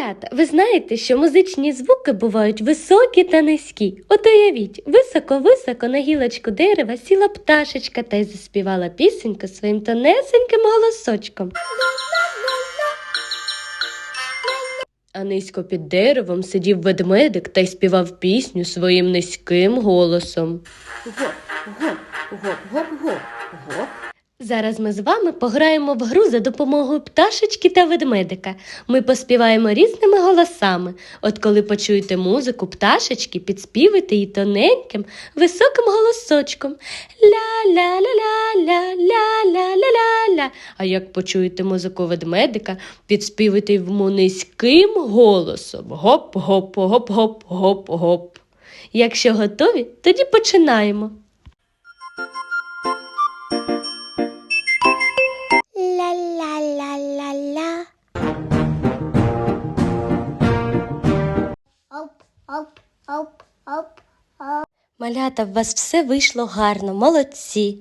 Малята, ви знаєте, що музичні звуки бувають високі та низькі. От уявіть, високо-високо на гілочку дерева сіла пташечка та й заспівала пісеньку своїм тонесеньким голосочком. А низько під деревом сидів ведмедик та й співав пісню своїм низьким голосом. Гоп-гоп-гоп-гоп-гоп. Зараз ми з вами пограємо в гру за допомогою пташечки та ведмедика. Ми поспіваємо різними голосами. От коли почуєте музику пташечки, підспівуйте її тоненьким, високим голосочком. Ля-ля-ля-ля-ля-ля-ля-ля-ля. А як почуєте музику ведмедика, підспівуйте йому низьким голосом. Гоп-гоп-гоп-гоп-гоп-гоп. Якщо готові, тоді починаємо. Малята, в вас все вийшло гарно, молодці.